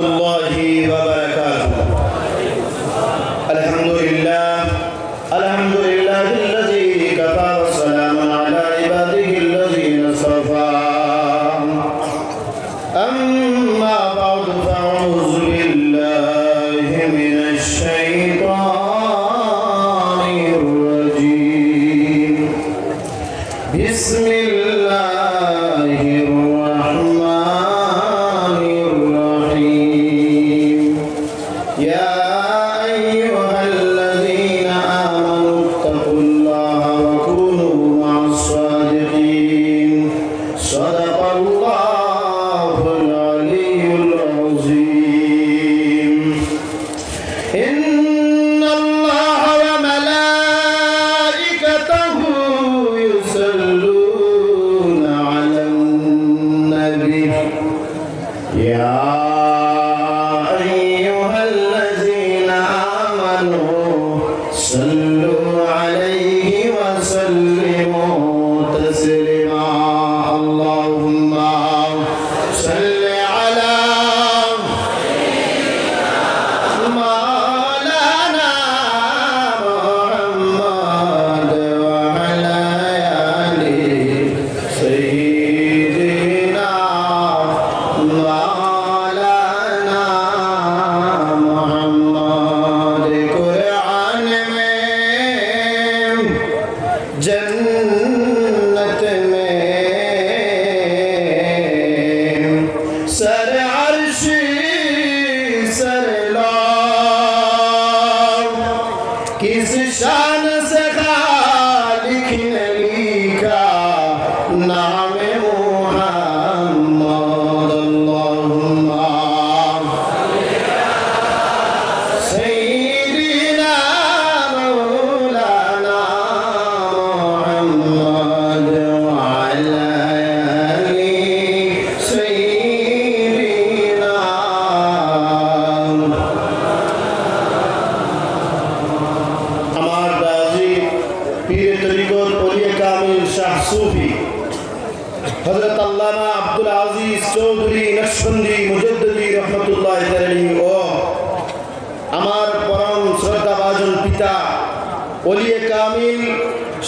الله وبركاته.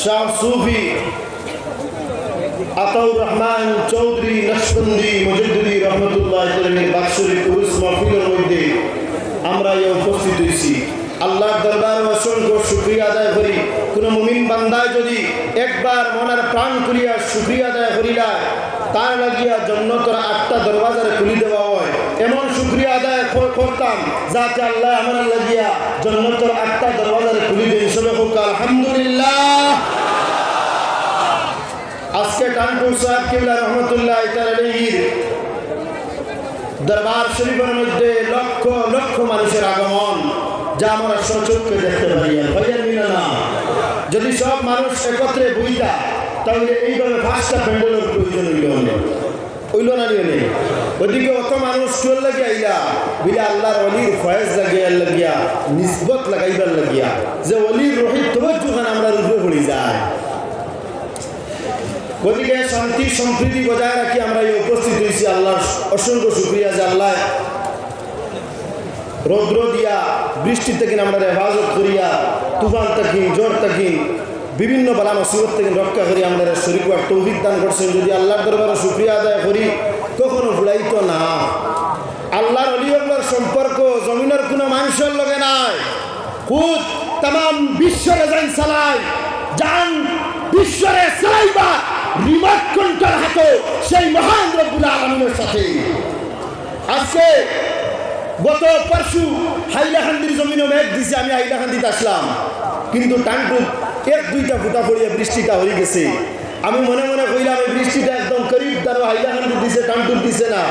শাহ সুফি, আতাউর রহমান চৌধুরী নকশবন্দি মুজদ্দিদি রহমতুল্লাহ তাআলার বাৎসরিক উরুস মাহফিলের মধ্যে আমরা এই উপস্থিত হয়েছি। আল্লাহর দরবারে অসংখ্য শুক্রিয়া আদায় করি। কোনো মুমিন বান্দায় যদি একবার মনের প্রাণ করিয়া শুক্রিয়া আদায় করিলা তার লাগিয়া জন্নতর আটটা দরওয়াজারে খুলি দেওয়া হয়। এমন শুক্রিয়া আদায় করতাম যাতে আল্লাহ আমার লাগিয়া জন্নতর আটটা দরওয়াজারে খুলি দেয়। সবে হোক, আলহামদুলিল্লাহ। আজকে কানপুর সাহেব কিবলা রহমতুল্লাহ আলাইহির দরবার শরীফের মধ্যে লক্ষ লক্ষ মানুষের আগমন, যা আমরা সচক্ষে দেখতে পাই। আর ভাইয়ার মিলে না। যদি সব মানুষ একত্রে বইতা, তাহলে এইভাবে পাঁচটা প্যান্ডেলের প্রয়োজন হইল হইল না নিয়ে নেই ওদিকে অত মানুষ চল লাগিয়া আইলা, বিলে আল্লাহর অলির ফয়েজ লাগিয়া লাগিয়া, নিসবত লাগাইবার লাগিয়া, যে অলির রোহিত তবজ্জুখান আমরা রূপে পড়ি যায়। গতিকে শান্তি, সম্প্রীতি বজায় রাখি আমরা এই উপস্থিত হয়েছি আল্লাহর অসংখ্য শুক্রিয়া যে আল্লাহ রৌদ্র দিয়া, বৃষ্টি থেকে আমরা হেফাজত করিয়া, তুফান থাকি জ্বর থাকি বিভিন্ন বালা মুসিবত থেকে রক্ষা করি আমরা শরীর তৌফিক দান করছেন। যদি আল্লাহর দরবারে শুক্রিয়া আদায় করি, কখনো ভুলাইত না। আল্লাহর অলিয়গুলোর সম্পর্ক, জমিনের কোনো মানুষের লগে নাই। খুদ তাম বিশ্বরে যাই চালায় যান বিশ্বরে চালাইবা রিমোট কন্ট্রোল হাতে সেই মহান রব্বুল আলমিনের সাথে। আজকে গত পরশু হাইলাকান্দির জমিনে মেঘ দিছে, আমি হাইলাকান্দিতে আসলাম। কিন্তু টানটুক এক, দুইটা ফুটা পড়িয়া বৃষ্টিটা হয়ে গেছে। আমি মনে মনে কইলাম, এই বৃষ্টিটা একদম করিব তার হাইলাকান্দি দিছে টানটুক দিছে না।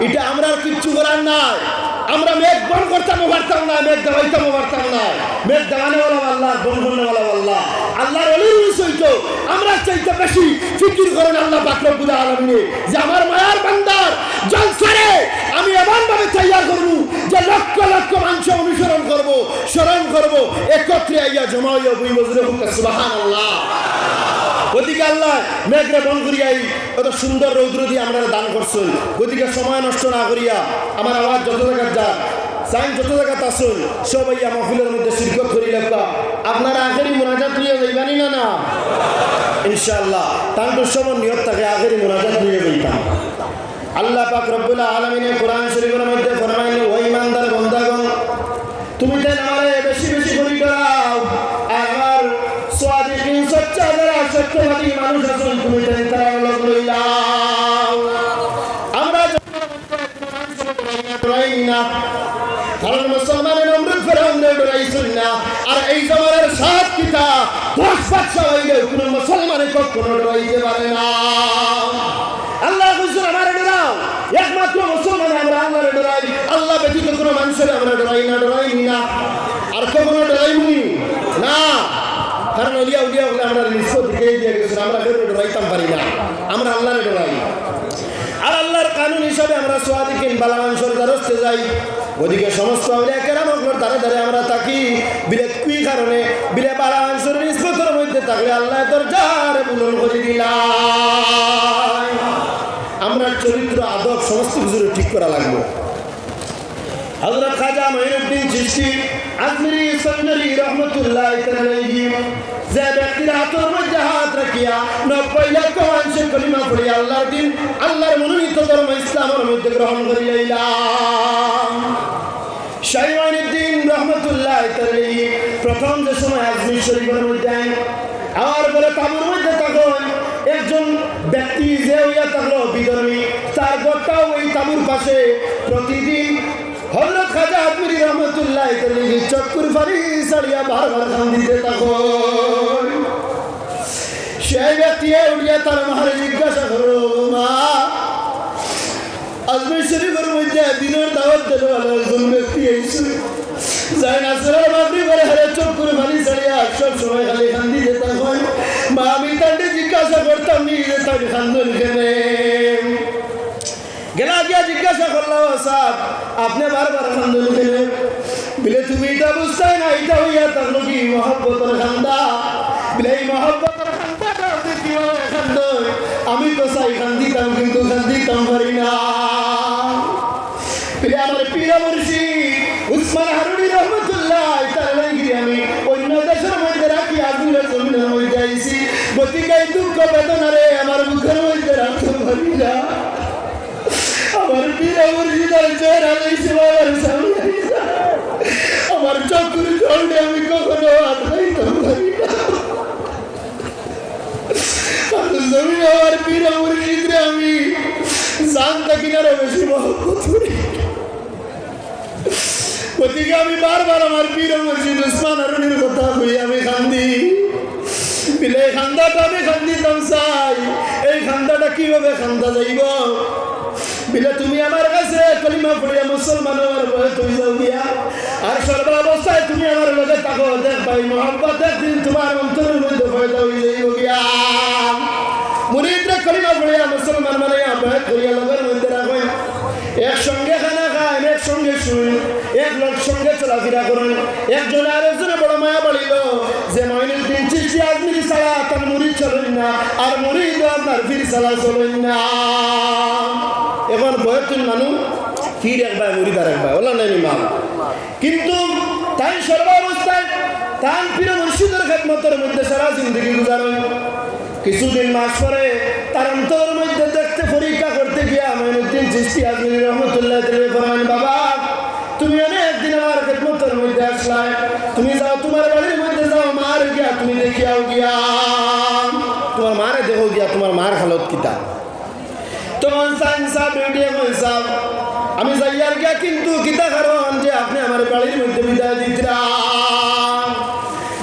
এটা আমরা কিচ্ছু করার নাই। আমরা মেঘ বন করতামও পারতাম না, মেঘ দেওয়াইতামও পারতাম না। মেঘ দেওয়ানেওয়ালা আল্লাহ, বন করনেওয়ালা আল্লাহ। আল্লাহর আমরা চাইতে বেশি ফিকির করেন আল্লাহ পাকরবুল আলমিনে, যে আমার মায়ার বান্দার জলসারে আমি এমন ভাবে তৈয়ার করব যে লক্ষ লক্ষ মানুষ অনুসরণ করব, স্মরণ করব, একত্রে আইয়া জমা হইয়া বই মজুরে সুবাহান আল্লাহ ওদিকে আল্লাহ মেঘরে বন করিয়াই কত সুন্দর রৌদ্র দিয়ে আমরা দান করছেন। ওদিকে সময় নষ্ট না করিয়া আমার আওয়াজ যত জায়গা যা সাইন যত জায়গা আসুন সবাই আমার ফুলের মধ্যে শিরকত করি লেখা। আপনারা আখেরি মোনাজাত নিয়ে যাইবানি না না? ইনশাআল্লাহ তার তো সময় নিয়ত থাকে আখেরি মোনাজাত নিয়ে যাইতাম। আল্লাহ পাক রব্বুল আলমিনে কোরআন শরীফের মধ্যে ফরমাইলে ওই ইমানদার বন্দাগণ, তুমি দেন আমারে বেশি বেশি মানুষ আছেন, তুমি আর এই কোনো মুসলমানের কখনো ডরাইতে পারে না। আল্লাহ হুজুর আমার ডরাও। একমাত্র আমরা আল্লাহর ডরাই। আল্লাহ ব্যতীত কোনো মানুষের আমরা ডরাই না ডরাই না আর কখনো ডরাইনি না। কারণ উলিয়া উলিয়া বলে আমরা নিষ্পত্তি দিয়ে দিয়ে গেছিল আমরা কেউ ডরাইতাম পারি না। আমরা আল্লাহরে ডরাই। আর আল্লাহর কানুন হিসাবে আমরা সোয়াদিকিন বালামাংসর দ্বারস্থে যাই। ওদিকে সমস্ত আউলিয়া কেরামগুলোর দ্বারে দ্বারে আমরা থাকি। বিলে কুই কারণে বিলে বালামাংসর নিষ্পত্তর মধ্যে থাকলে আল্লাহ তোর যার বুলন করে দিলাম আমরা চরিত্র, আদব, সমস্ত কিছু ঠিক করা লাগবে। হযরত খাজা মঈনুদ্দিন চিশতি আজমিরি সন্নরি রহমতুল্লাহ যে ব্যক্তির হাতের মধ্যে হাত রাখিয়া নব্বই লক্ষ মানুষের কলিমা পড়ি আল্লাহর দিন, আল্লাহর মনোনীত ধর্ম ইসলামের মধ্যে গ্রহণ করি লইলাম শাহিমানুদ্দিন রহমতুল্লাহ প্রথম যে সময় আজমির শরীফের মধ্যে আইন আমার বলে তাবুর মধ্যে তখন একজন ব্যক্তি যে হইয়া থাকল বিধর্মী, তার গোটাও ওই তাবুর পাশে প্রতিদিন হজরত খাজা আদমিরি রহমতুল্লাহ তাআলাইহি চক্কুর ফারি সারিয়া বারবার খান দিতে তখন সেই ব্যক্তি উঠিয়া তার মাহারে জিজ্ঞাসা করো মা, আজমির শরীফের মধ্যে দিনের দাওয়াত দিল একজন ব্যক্তি এসে যাই না, সেরা বাপরি করে হারে চোখ করে পানি ছাড়িয়া সব সময় খালি কান্দি যেতাম হয় মা আমি তাকে জিজ্ঞাসা করতাম নি যে তাকে কান্দন কেনে গেলা গিয়া জিজ্ঞাসা করলাম সাহেব আপনি বারবার কেনে বলে তুমি এটা বুঝতে না, এটা হইয়া থাকল কি মহব্বতের খান্দা। বলে, এই মহব্বতের খান্দাটা আপনি কীভাবে খান্দ আমি তো চাই খান্দিতাম, কিন্তু খান্দিতাম পারি না। বলে, আমার পীরা মুর্শিদ উসমান হারুনি রহমতুল্লাহ, তার আমি অন্য দেশের মধ্যে রাখি আগুনের জমিনের মধ্যে আইছি। গতিকে দুঃখ বেদনারে আমার মুখের মধ্যে রাখতে পারি না। পীরা আমার চকুর জলটা আমি কখনো আটকাইতে পারি না আমার পীরা আমি জানতা কিনারে বেশি করি আমি বারবার আমার পীর উসমান আরুনির কথা কই আমি খান্দি বিলে খান্দাটা আমি খান্দিতাম চাই এই খান্দাটা কীভাবে খান্দা যাইব বিলে তুমি আমার কাছে কলিমা পড়িয়া মুসলমান আমার বয়ে যাও গিয়া আর সর্বাবস্থায় তুমি আমার লগে তাকো, দেখ ভাই মোহাম্মত একদিন তোমার অন্তরের মধ্যে ফয়দা হয়ে যাইব গিয়া। মুরিদরা কলিমা পড়িয়া মুসলমান মানে বয়ে করিয়া লগের মধ্যে রাখেন। একসঙ্গে খানা খান একসঙ্গে শুন, এক লোক সঙ্গে চলাফেরা করুন। একজন আর একজনে বড় মায়া বাড়িল। যে মহিনের দিন চিঠি আজমিরি ছাড়া তার মুড়ি চলেন না, আর মুড়ি আপনার ফির ছাড়া চলেন না। এখন বয়সের মানুষ ফির একবার মুড়ি তার একবার, ওলা নাই মা কিন্তু তাই সর্বাবস্থায় তান প্রিয় মুর্শিদের খেদমতের মধ্যে সারা জিন্দগি গুজারেন কিছুদিন মাস পরে তার অন্তর মধ্যে দেখতে পরীক্ষা করতে গিয়া মঈনুদ্দিন চিস্তি আজমির রহমতুল্লাহ তেলে ফরমান, বাবা, তুমি অনেকদিন আমার খেদমতের মধ্যে আসলাই। তুমি যাও, তোমার বাড়ির মধ্যে যাও, মার গিয়া, তুমি দেখিয়াও গিয়া। তোমার মারে দেখো গিয়া, তোমার মার হালত কিতা? আমি যাইয়ার গিয়া কিন্তু কিতা কারণ যে আপনি আমার বাড়ির মধ্যে বিদায় দিতরা।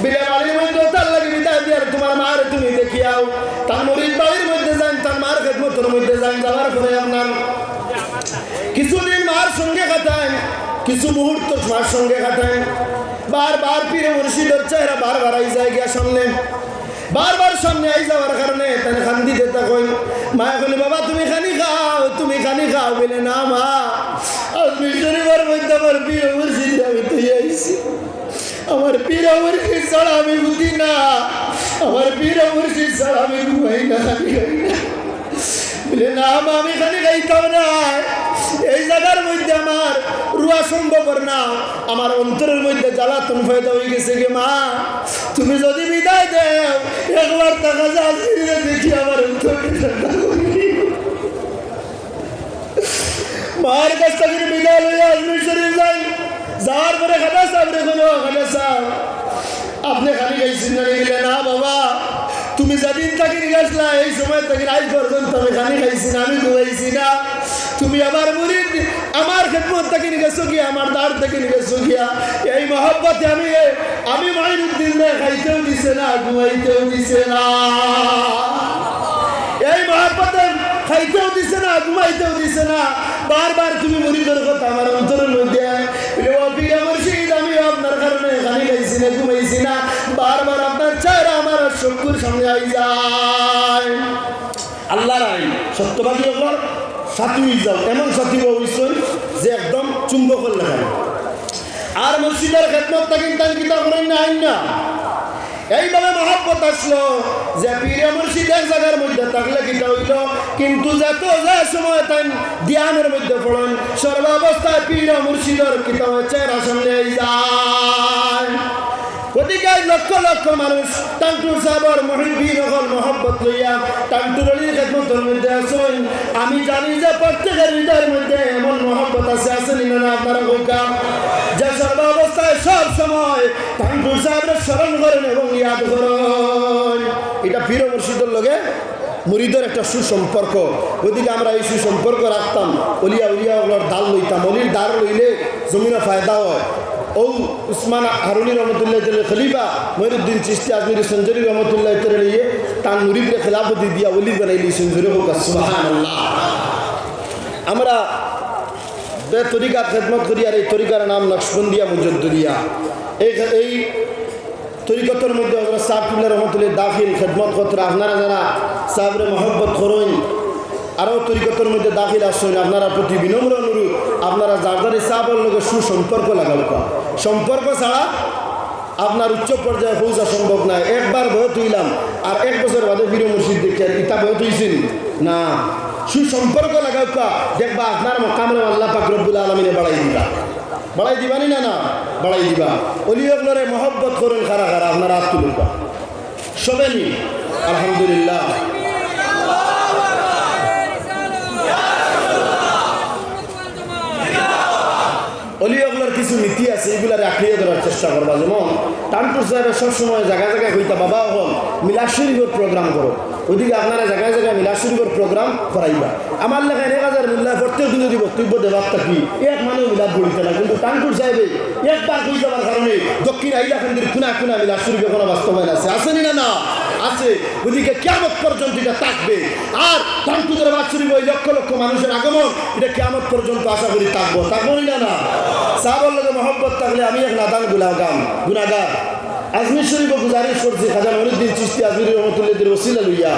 বিলে বাড়ির মধ্যে তার লাগে বিদায় দিয়ার তোমার মার তুমি দেখিয়াও। তার মরিদ বাড়ির মধ্যে যান তার মার খেদমতের মধ্যে যান যাওয়ার পরে আপনার কিছুদিন মার সঙ্গে কাটান কিছু মুহূর্ত মার সঙ্গে কাটান বারবার পীরে মুর্শিদের চেহারা বারবার আই যায় গিয়া সামনে। বারবার সামনে আই যাওয়ার কারণে তাই খান্দি দেতা কই মা এখন বাবা, তুমি খানি খাও, তুমি খানি খাও। বলে, না, মা, আমি শনিবার মধ্যে আমার পীরে মুর্শিদ আমি তুই আইসি আমার পীর আমার কি ছাড়া আমি বুঝি না। আমার পীর মুর্শিদ ছাড়া আমি ঘুমাই না, খালি খাই না বলে, না আমি খালি খাইতাম না। এই জায়গার মধ্যে আমার রুয়া সম্ভব না। আমার অন্তরের মধ্যে জ্বালাতন ফায়দা হয়ে গেছে গে মা। তুমি যদি বিদায় দেও, একবার টাকা যা দেখি আমার। মায়ের কাছ থেকে বিদায় লইয়া আজমির শরীফ যাই যাওয়ার পরে খাদা সাহেব রে কোনো খাদা সাহেব আপনি খালি গাইছেন না গেলে না বাবা। তুমি যেদিন থাকি গেছলা এই সময় থেকে আজ পর্যন্ত আমি খালি খাইছি না, আমি ঘুমাইছি না। তুমি আমার মুরিদ, আমার খেদমত থেকে গেছো গিয়া, আমার দাঁড় থেকে গেছো গিয়া। এই মহব্বতে আমি আমি মাইনুদ্দিন খাইতেও দিছে না, ঘুমাইতেও দিছে না। এই মহাপতে খাইতেও দিছে না, ঘুমাইতেও দিছে না। বারবার তুমি মরিদের কথা আমার অন্তরের মধ্যে আমি আপনার কারণে খালি খাইছি না, ঘুমাইছি না। বারবার চক্ষুর সামনে আই যায়। আল্লাহর আইন, সত্যবাদী হল সাথী যাও। এমন সাথী হইছেন যে একদম চুম্বকর লেখা আর মুর্শিদের খেদমত থাকেন তার কিতাব করেন না, আইন না। এইভাবে মহাব্বত আসলো যে পীরে এক জায়গার মধ্যে থাকলে কিটা হইল? কিন্তু যত যে সময় তাই ধ্যানের মধ্যে পড়েন, সর্বাবস্থায় পীরে মুর্শিদের কিতা চেহারা সামনে যায়। গতিকে লক্ষ লক্ষ মানুষ টান্টুর সাহেবর মহিবীর হল মহব্বত লইয়া টান্টুর খেদমতের মধ্যে আসুন আমি জানি যে প্রত্যেকের হৃদয়ের মধ্যে এমন মহব্বত আছে আসেনি না আপনারা গোকা যে সর্বাবস্থায় সব সময় টান্টুর সাহেবের স্মরণ করেন এবং ইয়াদ করেন। এটা পীর মুর্শিদের লগে মুরিদের একটা সুসম্পর্ক। ওইদিকে আমরা এই সুসম্পর্ক রাখতাম। অলিয়া উলিয়া ওগুলোর দাল লইতাম। অলির দার লইলে জমিনে ফায়দা হয়। ও উসমান হারুনি রহমতুল্লাহ তেলে খলিফা মহিরুদ্দিন চিস্তি আজমির সঞ্জরি রহমতুল্লাহ তেলে তার মুরিদরে খেলাফতি দিয়া অলি বানাইলি সঞ্জরি হোক আমরা বে তরিকা খেদমত করি আর এই তরিকার নাম নকশবন্দিয়া মুজদ্দিয়া এই এই তরিকতের মধ্যে হজরত সাহবুল্লাহ রহমতুল্লাহ দাখিল খেদমত কত্র আপনারা যারা সাহবরে মহব্বত করুন আরও তরিকতের মধ্যে দাখিল আসুন আপনারা প্রতি বিনম্র অনুরোধ আপনারা যার যার সাহবের লোকের সুসম্পর্ক লাগাল সম্পর্ক ছাড়া আপনার উচ্চ পর্যায়ে পৌঁছা সম্ভব না। একবার ভয় তুইলাম আর এক বছর বাদে ফিরে মুর্শিদ দেখে ইতা ভয় তুইছেন না। সুসম্পর্ক লাগাও দেখবা আপনার কামরে আল্লাহ পাক রব্বুল আলমিনে বাড়াই দিবা। বাড়াই দিবানি না না বাড়াই দিবা। অলিয়গলরে মহব্বত করুন খারা খারা আপনারা হাত তুলুন সবে নি? আলহামদুলিল্লাহ অলিয়গলার কিছু এগুলার আঁকড়িয়ে ধরার চেষ্টা করবা। যেমন টানপুর সাহেবের সবসময় জায়গায় জায়গায় হইতা বাবা হন মিলাদ প্রোগ্রাম করো। ওইদিকে আপনারা জায়গায় জায়গায় মিলাদ প্রোগ্রাম করাইবা। আমার লেখা এক হাজার মিল্লা প্রত্যেক দিন দিব বক্তব্য দেবার থাকি এক মানুষ মিলাদ বলিতে না। কিন্তু টানপুর সাহেবে একবার হয়ে যাওয়ার কারণে দক্ষিণ আইলাখান্দির খুনা খুনা মিলাদ শরীফে কোনো বাস্তবায়ন আছে? আসেনি না না? আছে, ওদিকে কেমন পর্যন্ত এটা থাকবে। আর টানপুদের বাদ শরীফ ওই লক্ষ লক্ষ মানুষের আগমন, এটা কেমন পর্যন্ত আশা করি থাকব। থাকব না না সাহাবার লগে মহব্বত থাকলে আমি এক নাদান গুলাগাম গুনাগার। আজমির শরীফ গুজারিশ করছি খাজা মনুদ্দিন চিস্তি আজমির রহমতুল্লাহ ওসিলা লইয়া,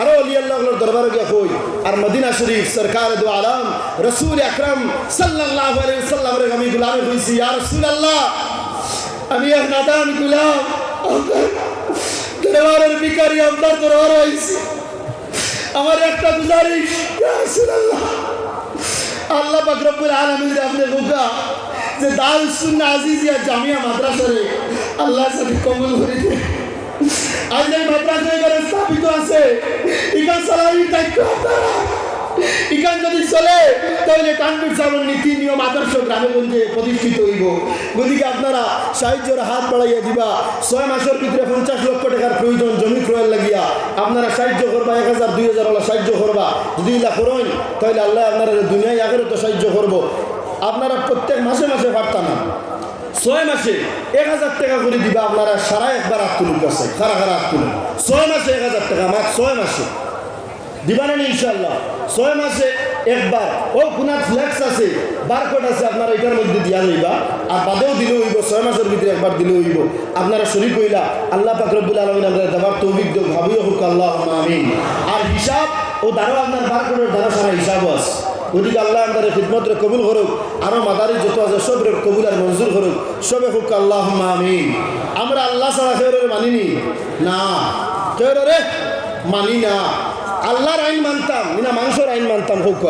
আরও আল্লাহর দরবারে গিয়া কই, আর মদিনা শরীফ, সরকার দু আলম, রসুল আকরম আলাইহি সাল্লামের আমি গুলামে হইছি, ইয়া রাসূলুল্লাহ, আমি এক নাদান গুলাম। দরবারের ভিকারি আপনার দরবারে আইছি। আমার একটা গুজারিশ। আল্লাহ পাক আলমীর আপনি হুকা যে দাল সুন্না আজিজিয়া জামিয়া মাদ্রাসারে আল্লাহ সাথে কবুল করে দে আজ এই মাদ্রাসায় স্থাপিত আছে। ইখান সালামি দায়িত্ব আপনারা। ইখান যদি চলে, তাহলে কানপুর সাহেবের নীতি, নিয়ম, আদর্শ গ্রামে গঞ্জে প্রতিষ্ঠিত হইব। গতিকে আপনারা সাহায্যের হাত বাড়াইয়া দিবা। ছয় মাসের ভিতরে পঞ্চাশ লক্ষ টাকার প্রয়োজন জমি ক্রয়ের লাগিয়া। আপনারা সাহায্য করবা, এক হাজার, দুই হাজার সাহায্য করবা। যদি ইলা করেন, তাহলে আল্লাহ আপনারা দুনিয়ায় আগেরও তো সাহায্য করব। আপনারা প্রত্যেক মাসে মাসে পারতাম ছয় মাসে এক হাজার টাকা করে দিবা, আপনারা সারা একবার হাত কাছে। খারা খারা হাত ছয় মাসে এক হাজার টাকা, মাত্র ছয় মাসে। দিবানা ইনশাল্লাহ ছয় মাসে একবার। ও কোনার ফ্লেক্স আছে বারকোড আছে, আপনারা এটার মধ্যে দিয়া যাইবা আর বাদেও দিলে হইব, ছয় মাসের ভিতরে একবার দিলে হইব। আপনারা শরীর কইলা আল্লাহ পাকরবুল আলমিন আপনারা দেবার দেব ভাবিও হোক আল্লাহ আমিন। আর হিসাব, ও দ্বারা আপনার বারকোডের দ্বারা সারা হিসাবও আছে। ওদিকে আল্লাহ আমাদের খিদমতরে কবুল করুক আরও মাদারি যত আছে সবরে কবুল আর মঞ্জুর করুক, সবে হুক আল্লাহ আমিন। আমরা আল্লাহ ছাড়া কেউ মানিনি। না কেউ মানি না। আল্লাহর আইন মানতাম না মানুষের আইন মানতাম হোক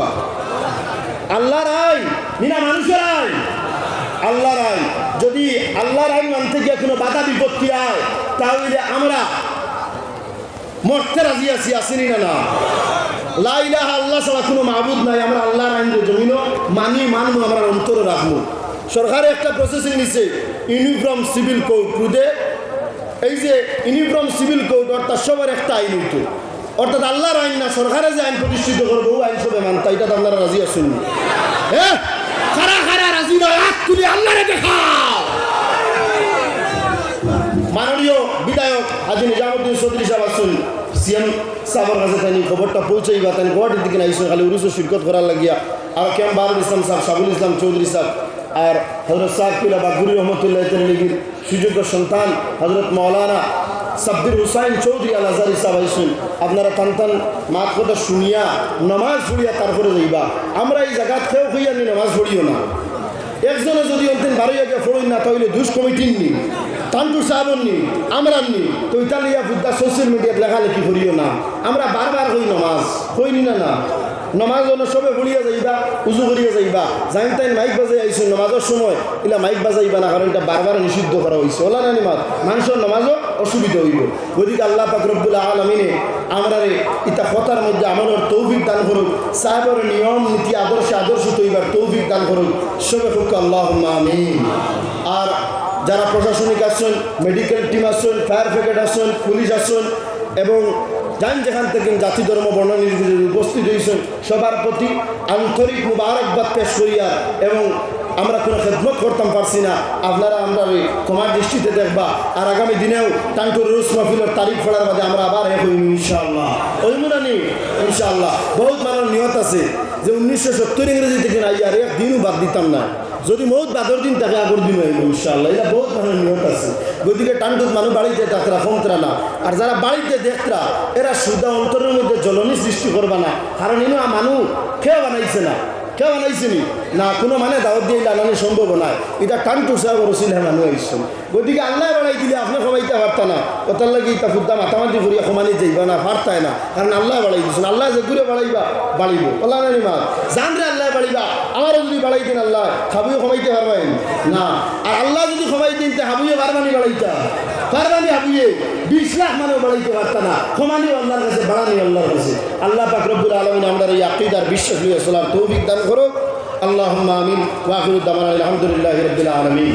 আল্লাহর আইন, মিনা মানুষের আইন। আল্লাহর আইন। যদি আল্লাহর আইন মানতে গিয়ে কোনো বাধা বিপত্তি আয়, তাহলে আমরা মরতে রাজি আছি, আসিনি না না? লাইলাহা আল্লাহ ছাড়া কোনো মাহবুদ নাই, আমরা আল্লাহর আইন জমিন মানি মানবো, আমরা অন্তরে রাখব। সরকারে একটা প্রসেসিং নিছে ইউনিফর্ম সিভিল কোড টুদে এই যে ইউনিফর্ম সিভিল কোড অর্থাৎ সবার একটা আইন হইতো। অর্থাৎ আল্লাহর আইন না সরকারে যে আইন প্রতিষ্ঠিত করব আইন সবে মানতা এটা আপনারা রাজি আসুন হ্যাঁ খারা খারা রাজি নয়, হাত তুলি আল্লাহরে দেখাও মাননীয় বিধায়ক হাজি নিজামুদ্দিন চৌধুরী সাহেব আসুন সিএম সাহেবের কাছে খবরটা দিকে আইসুন খালি উরুসে শিরকত করার লাগিয়া। আর কেম বারুল ইসলাম সাহেব, সাবুল ইসলাম চৌধুরী সাহেব, আর হজরত সাহেব পিলা বাগুরি রহমতুল্লাহ লিগির সুযোগ্য সন্তান হজরত মৌলানা সাব্বির হুসাইন চৌধুরী আল আজারি সাহেব আইসুন আপনারা টান মাত কথা শুনিয়া নমাজ পড়িয়া তারপরে যাইবা। আমরা এই জায়গা খেয়েও হইয়া নি নমাজ পড়িও না। একজনে যদি অন্তিম বারোই আগে না, তাহলে দুষ কমিটির নি তান্টু সাহেবন নি আমরা নি, তো ইতালিয়া ফুদ্দা সোশ্যাল মিডিয়াত লেখালেখি করিও না। আমরা বারবার হই নমাজ হইনি না না। নমাজ জন্য সবে পড়িয়া যাইবা, উজু করিয়া যাইবা। জাইন তাইন মাইক বাজাই আইসো নমাজের সময়। ইলা মাইক বাজাইবা না, কারণ এটা বারবার নিষিদ্ধ করা হয়েছে ওলা না নিমাজ মানুষের নমাজও অসুবিধা হইব। গতিকে আল্লাহ পাক রব্বুল আলমিনে আমরা ইতা কথার মধ্যে আমাদের তৌফিক দান করুক, সাহেবের নিয়ম, নীতি, আদর্শে আদর্শ তৈবার তৌফিক দান করুক। সবে হোক আল্লাহ আমিন। আর যারা প্রশাসনিক আসছেন মেডিকেল টিম আসছেন ফায়ার ব্রিগেড আসছেন পুলিশ আসছেন এবং যান যেখান থেকে জাতি, ধর্ম, বর্ণ উপস্থিত হয়েছেন, সবার প্রতি আন্তরিক মুবারকবাদ পেশ করিয়া এবং আমরা কোনো খেদমত করতাম পারছি না। আপনারা আমরা ওই তোমার দৃষ্টিতে দেখবা। আর আগামী দিনেও টাঙ্কুর রুস মাহফিলের তারিখ ফেলার বাদে আমরা আবার এক হইম ইনশাআল্লাহ। ওইমুনা নি ইনশাআল্লাহ। বহুত মানুষ নিহত আছে যে উনিশশো সত্তর ইংরেজি থেকে না ইয়ার এক দিনও বাদ দিতাম না। যদি বহুত বাদর দিন থাকে আগর দিন হইব ইনশাল্লাহ এটা বহুত মানুষের নিয়ত আছে। গতিকে টান্ডুত মানুষ বাড়িতে তাকরা ফমতরা না। আর যারা বাড়িতে দেখতরা এরা সুদা অন্তরের মধ্যে জ্বলনি সৃষ্টি করবা না। কারণ ইনো মানুষ খেয়ে বানাইছে না। কে বানাইছিনি না? কোনো মানে দাওয়াত দিয়ে আনানি সম্ভব নয় এটা টানটু সাহেব রসিল হ্যাঁ মানুষ আইসছেন গতিকে আল্লাহ বাড়াই দিলে আপনি সবাইতে পারতা না ওটার লাগে ইটা ফুদ্দা মাতামাতি করিয়া সমানি যাইবা না পারতায় না কারণ আল্লাহ বাড়াই দিচ্ছেন আল্লাহ যে ঘুরে বাড়াইবা বাড়িব আল্লাহ নানি মা? জান রে আল্লাহ বাড়িবা আমারও যদি বাড়াই দিন আল্লাহ খাবুও সমাইতে পারবেন না আর আল্লাহ যদি সবাই দিন, তে হাবুয়ে বারবানি বাড়াইতা বারবানি হাবুয়ে বিশ লাখ মানুষ বাড়াইতে পারতা না। সমানি আল্লাহর কাছে, বাড়ানি আল্লাহর কাছে। আল্লাহ পাক আলমিন আমরা এই আকিদার বিশ্বাস নিয়ে চলার তৌফিক দান করো আল্লাহ আমিন। ওয়াকুরুদ্দামান আলহামদুলিল্লাহ আলমিন।